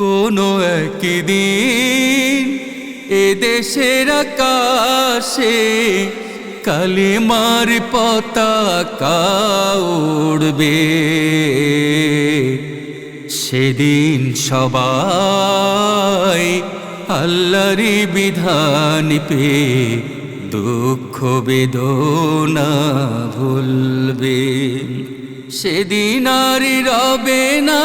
কোনো একদিন এ দেশের আকাশে কালিমার পতাকা উড়বে। সেদিন সবাই আল্লাহরি বিধান পে দুঃখ বেদনা ভুলবে। সেদিন আর রবে না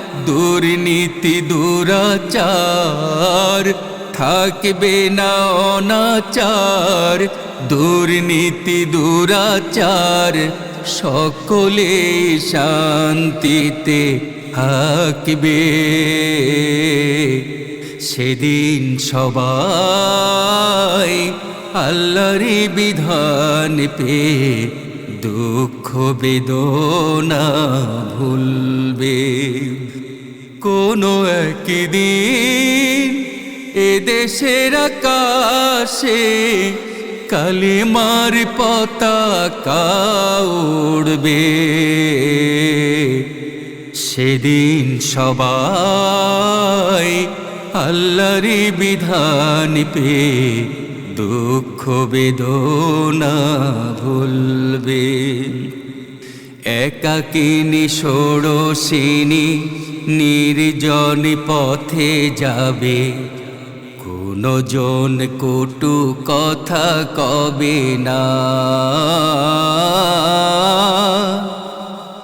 দুর্নীতি দুরাচার, থাকবে না অনাচার, দুর্নীতি দুরাচার, সকলে শান্তিতে থাকবে। সেদিন সবাই আল্লাহরি বিধান পে দুঃখ বেদনা ভুলবে। কোনো একদিন এ দেশের আকাশে কালিমার পতাকা উড়বে। সেদিন সবাই আল্লাহরি বিধান পে দুঃখ বেদনা ভুলবে। একাকিনী ষোড়শিনী নির্জন পথে যাবে। কোনো জন কটু কথা কবে না।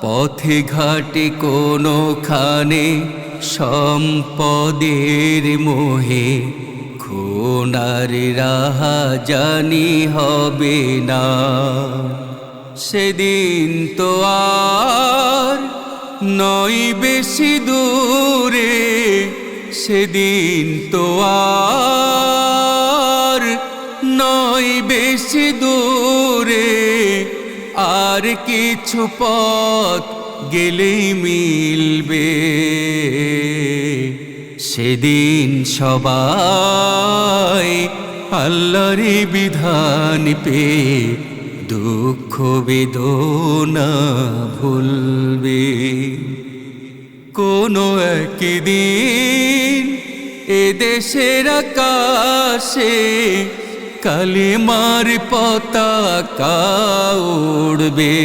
পথে ঘাটে কোনোখানে সম্পদের মোহে খুনার রাহা জানি হবে না। সেদিন তো আর নয় বেশি দূরে, সেদিন তো আর নয় বেশি দূরে। আর কিছু পথ গেলেই মিলবে, সেদিন সবাই আল্লাহরি বিধান পে দুঃখ বেদনা ভুলবে। কোনো একদিন এ দেশের আকাশে কালিমার পতাকা উড়বে।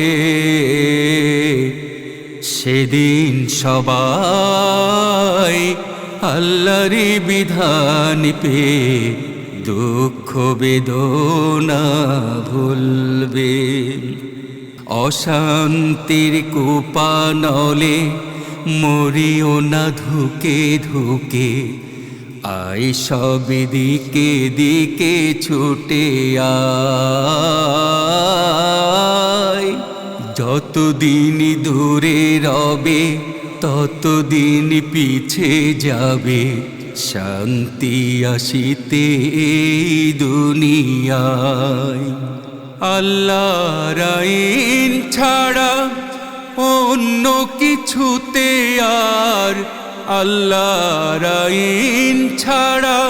সেদিন সবাই আল্লাহরি বিধান পে দুঃখ বেদনা ভুলবে। অশান্তির কুপানলে মরিও না ধুকে ধুকে। আই সব দিকে দিকে ছুটে যতদিন দূরে রবে, ততদিন পিছে যাবে। শান্তি আসিতে দুনিয়ায়। আল্লাহর আইন ছাড়া অন্য কিছুতে আর আল্লাহর আইন ছাড়া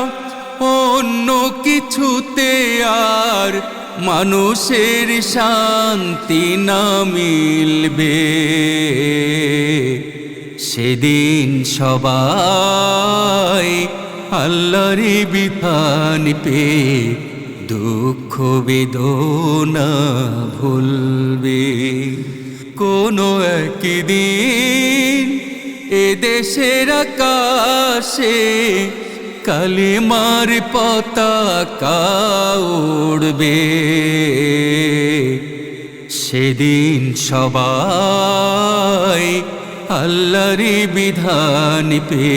অন্য কিছুতে আর মানুষের শান্তি না মিলবে। সেদিন সবাই আল্লাহরি বিধান পে দুঃখ বেদনা ভুলবে। কোনো একদিন এ দেশের আকাশে কালিমার পতাকা উড়বে। সেদিন সবাই আল্লাহরি বিধান পে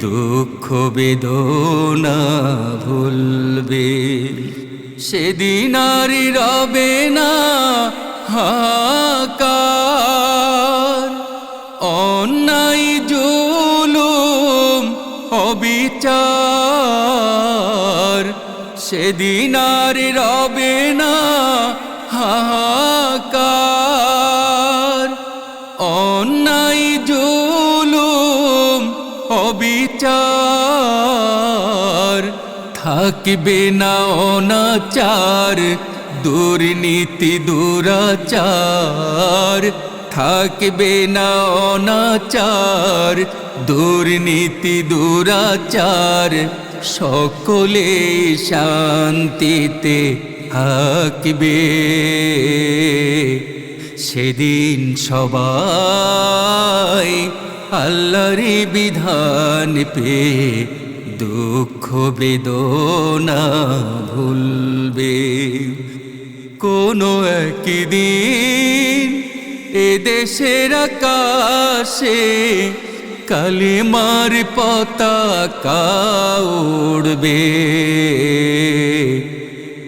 দুঃখ বেদনা ভুলবে। সেদিন আর রবে না হাকার। অন্যায়, জুলুম, অবিচার। সেদিন আর রবে না হাহাকার অবিচার থাকবে না অনাচার, দুর্নীতি, দুরাচার। থাকবে না অনাচার, দুর্নীতি, দুরাচার। সকলে শান্তিতে থাকবে। সেদিন সবাই আল্লাহর বিধান পে দুঃখ বেদনা ভুলবে। কোনো একদিন এ দেশের আকাশে কালিমার পতাকা উড়বে।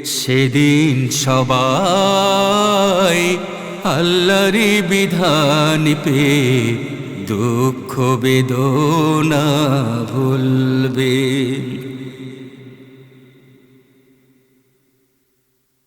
সেদিন সবাই আল্লাহর বিধান পে দুঃখ বেদনা ভুলবে।